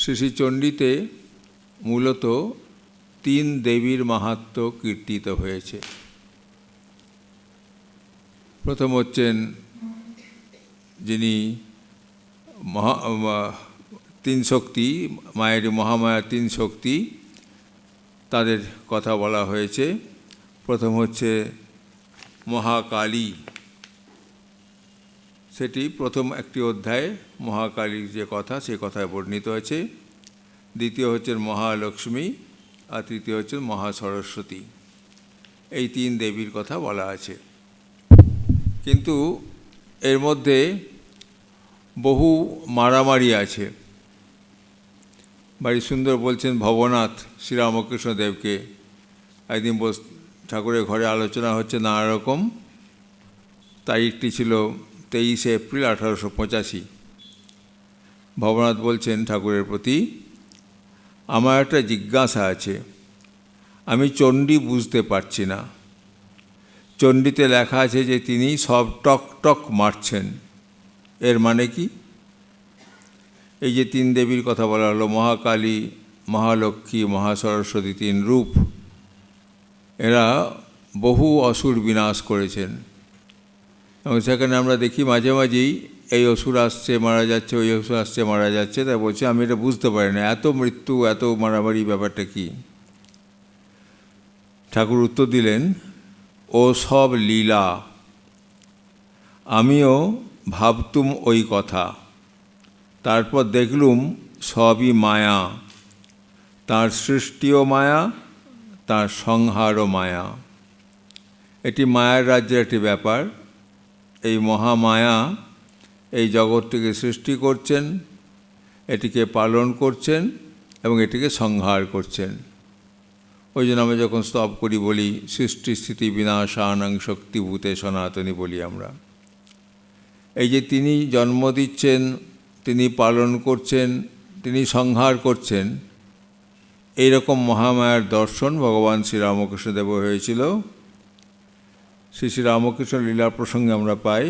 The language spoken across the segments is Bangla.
শ্রী শ্রী চণ্ডীতে মূলত তিন দেবীর মাহাত্ম কীর্তিত হয়েছে। প্রথম হচ্ছেন যিনি মহা তিন শক্তি, মায়ের মহামায়ার তিন শক্তি তাদের কথা বলা হয়েছে। প্রথম হচ্ছে মহাকালী। সেটি প্রথম একটি অধ্যায়ে মহাকালীর যে কথা, সে কথায় বর্ণিত হয়েছে। দ্বিতীয় হচ্ছেন মহালক্ষ্মী আর তৃতীয় হচ্ছেন মহাসরস্বতী। এই তিন দেবীর কথা বলা আছে। কিন্তু এর মধ্যে বহু মারামারি আছে। বাড়ি সুন্দর বলছেন ভবনাথ শ্রীরামকৃষ্ণ দেবকে। একদিন বস ঠাকুরের ঘরে আলোচনা হচ্ছে নানা রকম। তারিখটি ছিল তেইশে এপ্রিল আঠারোশো পঁচাশি। ভবনাথ বলছেন, ঠাকুরের প্রতি আমার একটা জিজ্ঞাসা আছে। আমি চণ্ডী বুঝতে পারছি না। চণ্ডীতে লেখা আছে যে তিনি সব টক টক মারছেন। এর মানে কি? এই যে তিন দেবীর কথা বলা হলো, মহাকালী, মহালক্ষ্মী, মহাসরস্বতী, তিন রূপ, এরা বহু অসুর বিনাশ করেছেন। এবং সেখানে আমরা দেখি মাঝে মাঝেই এই অসুর আসছে, মারা যাচ্ছে, ওই অসুর আসছে, মারা যাচ্ছে। তাই বলছে, আমি এটা বুঝতে পারি না। এত মৃত্যু, এত মারামারি ব্যাপারটা কি? ঠাকুর উত্তর দিলেন, ও সব লীলা। আমিও ভাবতুম ওই কথা। তারপর দেখলুম সবই মায়া। তার সৃষ্টিও মায়া, তার সংহারও মায়া। এটি মায়ার রাজ্যের একটি ব্যাপার। এই মহামায়া এই জগৎটিকে সৃষ্টি করছেন, এটিকে পালন করছেন এবং এটিকে সংহার করছেন। ওই জন্য আমরা যখন স্তব করি বলি, সৃষ্টি, স্থিতি বিনাশানাং শক্তিভূতে সনাতনী বলি আমরা। এই যে তিনি জন্ম দিচ্ছেন, তিনি পালন করছেন, তিনি সংহার করছেন এইরকম মহামায়ার দর্শন ভগবান শ্রীরামকৃষ্ণদেব হয়েছিল। শ্রী শ্রী রামকৃষ্ণ লীলা প্রসঙ্গে আমরা পাই।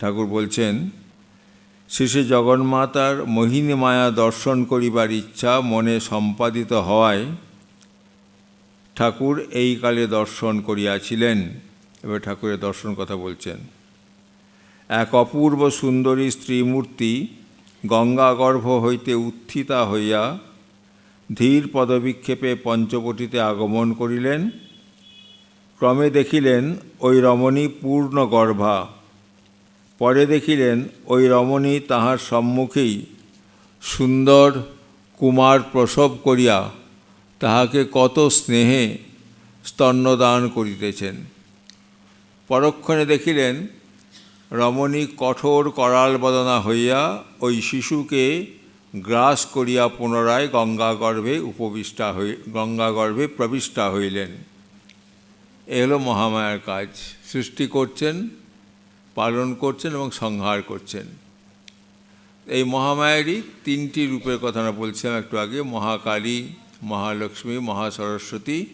ঠাকুর বলছেন, শ্রী শ্রী জগন্মাতার মোহিনী মায়া দর্শন করিবার ইচ্ছা মনে সম্পাদিত হওয়ায় ঠাকুর এই কালে দর্শন করিয়াছিলেন। এবার ঠাকুরের দর্শন কথা বলছেন, এক অপূর্ব সুন্দরী স্ত্রীমূর্তি গঙ্গাগর্ভ হইতে উত্থিতা হইয়া ধীর পদবিক্ষেপে পঞ্চবটিতে আগমন করিলেন। ক্রমে দেখিলেন ওই রমণী পূর্ণ গর্ভা পরে দেখিলেন ওই রমণী তাহার সম্মুখেই সুন্দর কুমার প্রসব করিয়া তাহাকে কত স্নেহে স্তন্যদান করিতেছেন। পরক্ষণে দেখিলেন রমণী কঠোর করাল বদনা হইয়া ওই শিশুকে গ্রাস করিয়া পুনরায় গঙ্গাগর্ভে উপবিষ্টা হই, গঙ্গাগর্ভে প্রবিষ্টা হইলেন। এ হলো মহামায়ার কাজ। সৃষ্টি করছেন, পালন করছেন এবং সংহার করছেন। এই মহামায়ারই তিনটি রূপের কথা আমরা বলছিলাম একটু আগে, মহাকালী, মহালক্ষ্মী, মহাসরস্বতী।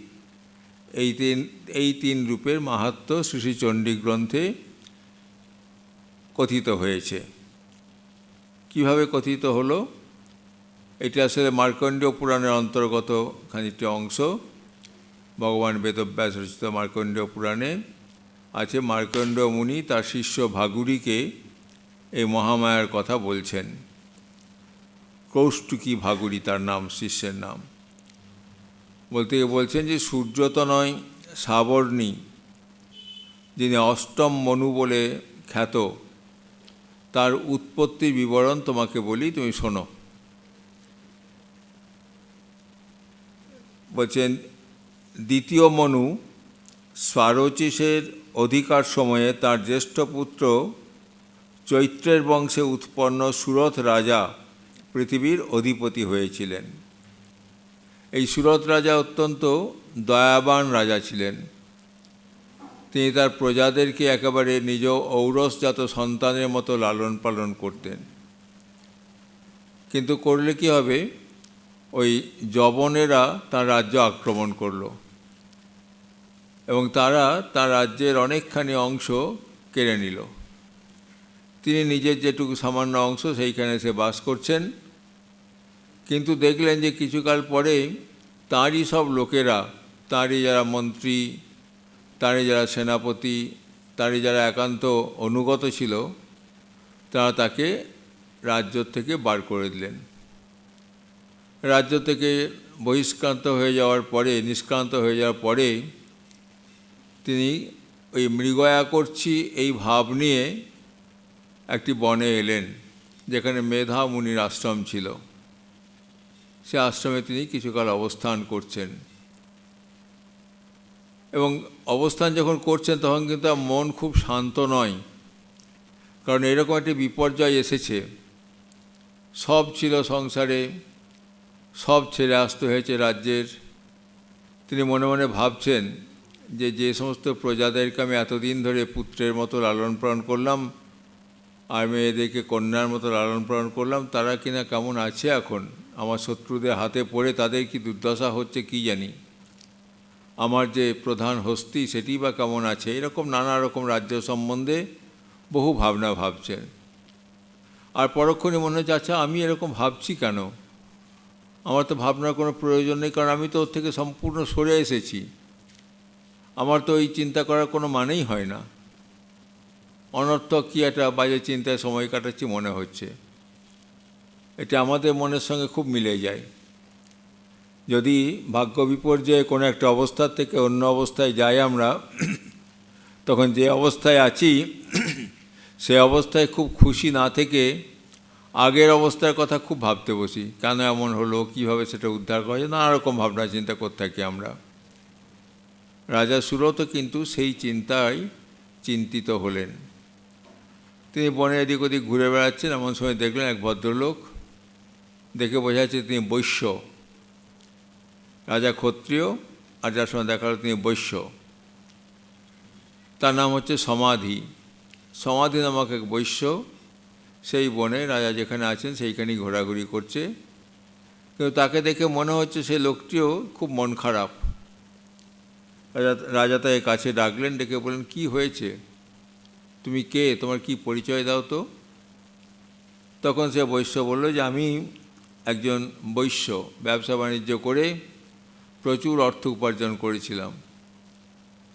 এই তিন এই তিন রূপের মাহাত্ম শ্রী শ্রী গ্রন্থে কথিত হয়েছে। কীভাবে কথিত হলো? এটি আসলে মার্কণ্ডীয় পুরাণের অন্তর্গত খানিকটি অংশ। ভগবান বেদব্যাস রচিত মার্কণ্ডীয় পুরাণে আছে। মার্কণ্ড মুনি তার শিষ্য ভাগুরিকে এই মহামায়ার কথা বলছেন। কৌষ্টুকী ভাগুরি তার নাম, শিষ্যের নাম। বলতে গিয়ে বলছেন যে, সূর্য তো নয়, সাবর্ণী, যিনি অষ্টম মনু বলে খ্যাত, তার উৎপত্তির বিবরণ তোমাকে বলি, তুমি শোনো। বলছেন দ্বিতীয় মনু, স্বারোচিসের অধিকার সময়ে তার জ্যেষ্ঠ পুত্র, চৈত্রের বংশে উৎপন্ন সুরথ রাজা পৃথিবীর অধিপতি হয়েছিলেন। এই সুরথ রাজা অত্যন্ত দয়াবান রাজা ছিলেন। তিনি তার প্রজাদেরকে একেবারে নিজ ঔরসজাত সন্তানের মতো লালন পালন করতেন। কিন্তু করলে কি হবে? ওই জবনেরা তার রাজ্য আক্রমণ করল। এবং তারা তার রাজ্যের অনেকখানি অংশ কেড়ে নিল। তিনি নিজের যেটুকু সামান্য অংশ সেইখানে সে বাস করছেন। কিন্তু দেখলেন যে কিছুকাল পরে তাঁরই সব লোকেরা, তাঁরই যারা মন্ত্রী, তাঁরই যারা সেনাপতি, তাঁরই যারা একান্ত অনুগত ছিল, তারা তাকে রাজ্য থেকে বার করে দিলেন। রাজ্য থেকে বহিষ্ক্রান্ত হয়ে যাওয়ার পরে, নিষ্ক্রান্ত হয়ে যাওয়ার পরে তিনি ওই মৃগয়া করছি এই ভাব নিয়ে একটি বনে এলেন, যেখানে মেধা মুনির আশ্রম ছিল। সে আশ্রমে তিনি কিছুকাল অবস্থান করছেন। এবং অবস্থান যখন করছেন, তখন কিন্তু মন খুব শান্ত নয়, কারণ এরকম একটি বিপর্যয় এসেছে। সব ছিল সংসারে, সব ছেড়ে আসতে হয়েছে রাজ্যের। তিনি মনে মনে ভাবছেন যে যে সমস্ত প্রজাদেরকে আমি এতদিন ধরে পুত্রের মতো লালন পালন করলাম, আর মেয়েদেরকে কন্যার মতো লালন পালন করলাম, তারা কিনা কেমন আছে এখন? আমার শত্রুদের হাতে পড়ে তাদের কি দুর্দশা হচ্ছে কি জানি? আমার যে প্রধান হস্তি, সেটি বা কেমন আছে? এরকম নানা রকম রাজ্য সম্বন্ধে বহু ভাবনা ভাবছেন। আর পরক্ষণে মনে হচ্ছে আচ্ছা আমি এরকম ভাবছি কেন? আমার তো ভাবনার কোনো প্রয়োজন নেই, কারণ আমি তো ওর থেকে সম্পূর্ণ সরে এসেছি। আমার তো এই চিন্তা করার কোনো মানেই হয় না। অনর্থক কি একটা বাজে চিন্তায় সময় কাটাচ্ছি মনে হচ্ছে। এটা আমাদের মনের সঙ্গে খুব মিলে যায়। যদি ভাগ্য বিপর্যয়ে কোনো একটা অবস্থার থেকে অন্য অবস্থায় যাই আমরা, তখন যে অবস্থায় আছি, সে অবস্থায় খুব খুশি না থেকে আগের অবস্থার কথা খুব ভাবতে বসি। কেন এমন হলো? কীভাবে সেটা উদ্ধার করা যায়? নানা রকম ভাবনা চিন্তা করতে থাকি আমরা। রাজা সুরত কিন্তু সেই চিন্তায় চিন্তিত হলেন। তিনি বনে এদিক ওদিক ঘুরে বেড়াচ্ছেন, এমন সময় দেখলেন এক ভদ্রলোক। দেখে বোঝা যাচ্ছে তিনি বৈশ্য। রাজা ক্ষত্রিয়, আর যার সময় দেখা হলো তিনি বৈশ্য। তার নাম হচ্ছে সমাধি। সমাধি নামক এক বৈশ্য, সেই বনে রাজা যেখানে আছেন সেইখানেই ঘোরাঘুরি করছে। কিন্তু তাকে দেখে মনে হচ্ছে সেই লোকটিও খুব মন খারাপ। রাজা তাই কাছে ডাকলেন, ডেকে বললেন, কি হয়েছে? তুমি কে? তোমার কি পরিচয় দাও তো? তখন সে বৈশ্য বলল যে, আমি একজন বৈশ্য, ব্যবসা বাণিজ্য করে প্রচুর অর্থ উপার্জন করেছিলাম,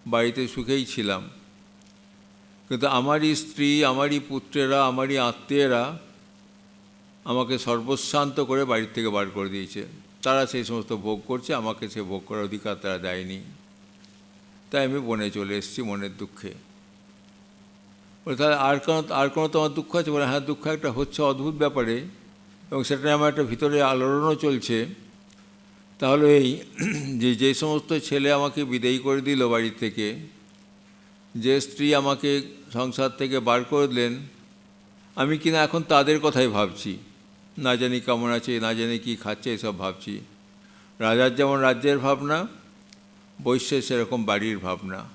বাড়িতে সুখেই ছিলাম। কিন্তু আমারই স্ত্রী, আমারই পুত্রেরা, আমারই আত্মীয়রা আমাকে সর্বশান্ত করে বাড়ির থেকে বার করে দিয়েছে। তারা সেই সমস্ত ভোগ করছে, আমাকে সে ভোগ করার অধিকার তারা দেয়নি। তাই আমি বনে চলে এসেছি মনের দুঃখে। বলে তাহলে আর কোনো আর কোনো তোমার দুঃখ আছে? বলে হ্যাঁ দুঃখ একটা হচ্ছে, অদ্ভুত ব্যাপারে। এবং সেটা আমার একটা ভিতরে আলোড়নও চলছে। তাহলে এই যে যে সমস্ত ছেলে আমাকে বিদেয়ী করে দিল বাড়ির থেকে, যে স্ত্রী আমাকে সংসার থেকে বার করে দিলেন, আমি কিনা এখন তাদের কথাই ভাবছি? না জানি কেমন আছে, না জানি কী খাচ্ছে, এসব ভাবছি। রাজার যেমন রাজ্যের ভাবনা বৈশ্যের সেরকম বাড়ির ভাবনা।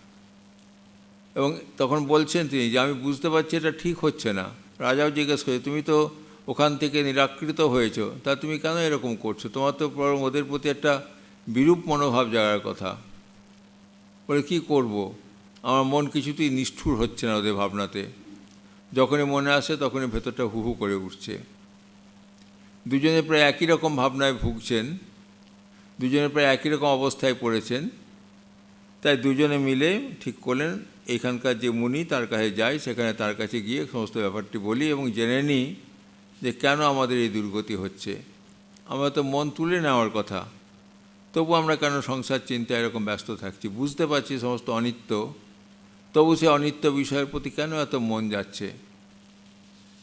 এবং তখন বলছেন তিনি যে, আমি বুঝতে পারছি এটা ঠিক হচ্ছে না। রাজাও জিজ্ঞেস করে, তুমি তো ওখান থেকে নিরাকৃত হয়েছ, তা তুমি কেন এরকম করছ? তোমার তো বরং ওদের প্রতি একটা বিরূপ মনোভাব জাগার কথা। বলে, কি করব? আমার মন কিছুতেই নিষ্ঠুর হচ্ছে না ওদের ভাবনাতে। যখনই মনে আসে তখনই ভেতরটা হু হু করে উঠছে। দুজনে প্রায় একই রকম ভাবনায় ভুগছেন, দুজনে প্রায় একই রকম অবস্থায় পড়েছেন। তাই দুজনে মিলে ঠিক করলেন, এখানকার যে মুনি তার কাছে যাই, সেখানে তার কাছে গিয়ে সমস্ত ব্যাপারটি বলি এবং জেনে নিই যে কেন আমাদের এই দুর্গতি হচ্ছে। আমরা তো মন তুলে নেওয়ার কথা। তবু আমরা কেন সংসার চিন্তায় এরকম ব্যস্ত থাকছি? বুঝতে পারছি সমস্ত অনিত্য। তবু সে অনিত্য বিষয়ের প্রতি কেন এত মন যাচ্ছে?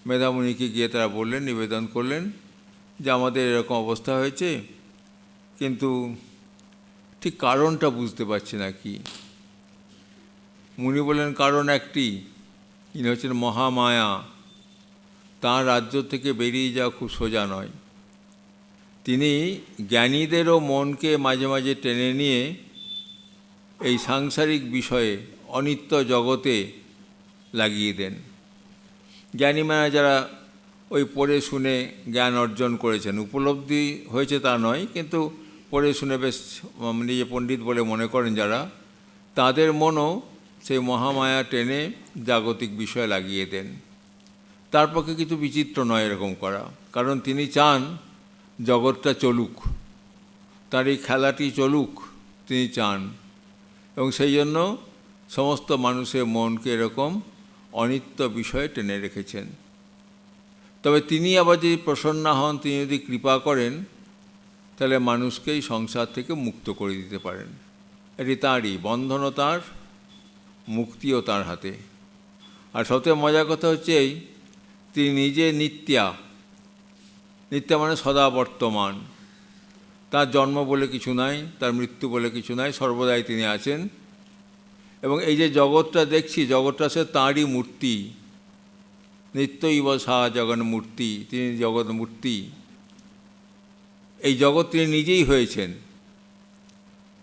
মেধামুনিকে গিয়ে তারা বললেন, নিবেদন করলেন যে আমাদের এরকম অবস্থা হয়েছে, কিন্তু ঠিক কারণটা বুঝতে পারছি না কি। মুনি বলেন, কারণ একটি। ইনি হচ্ছেন মহামায়া। তাঁর রাজ্য থেকে বেরিয়ে যাওয়া খুব সোজা নয়। তিনি জ্ঞানীদেরও মনকে মাঝে মাঝে টেনে নিয়ে এই সাংসারিক বিষয়ে অনিত্য জগতে লাগিয়ে দেন। জ্ঞানী মানে যারা ওই পড়ে শুনে জ্ঞান অর্জন করেছেন, উপলব্ধি হয়েছে তা নয়, কিন্তু পড়ে শুনে বেশ নিজে পণ্ডিত বলে মনে করেন যারা, তাদের মনও সেই মহামায়া টেনে জাগতিক বিষয় লাগিয়ে দেন। তার পক্ষে কিছু বিচিত্র নয় এরকম করা, কারণ তিনি চান জগৎটা চলুক, তার এই খেলাটি চলুক তিনি চান, এবং সেই জন্য সমস্ত মানুষের মনকে এরকম অনিত্য বিষয়ে টেনে রেখেছেন। তবে তিনি আবার যদি প্রসন্ন হন, তিনি যদি কৃপা করেন তাহলে মানুষকেই সংসার থেকে মুক্ত করে দিতে পারেন। এটি তাঁরই, বন্ধনও তাঁর, মুক্তিও তার হাতে। আর সবথেকে মজার কথা হচ্ছে এই, তিনি নিজে নিত্যা নিত্যা মানে সদা বর্তমান। তার জন্ম বলে কিছু নাই, তার মৃত্যু বলে কিছু নাই, সর্বদাই তিনি আছেন। এবং এই যে জগৎটা দেখছি, জগৎটা সে তাঁরই মূর্তি। নিত্যই বসা সাহা জগন মূর্তি তিনি জগৎ মূর্তি এই জগৎ তিনি নিজেই হয়েছেন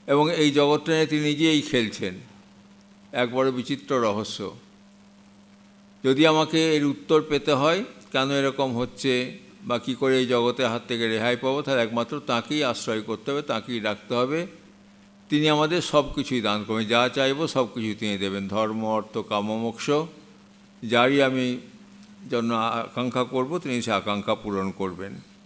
এবং এই জগৎটা তিনি নিজেই খেলছেন। এক বড় বিচিত্র রহস্য। যদি আমাকে এর উত্তর পেতে হয়, কেন এরকম হচ্ছে বা কী করে এই জগতের হাত থেকে রেহাই পাবো, তাহলে একমাত্র তাঁকেই আশ্রয় করতে হবে, তাঁকেই রাখতে হবে। তিনি আমাদের সব কিছুই দান করবেন, যা চাইব সব কিছুই তিনি দেবেন। ধর্ম, অর্থ কামমোক্ষ যারই আমি জন্য আকাঙ্ক্ষা করব, তিনি সে আকাঙ্ক্ষা পূরণ করবেন।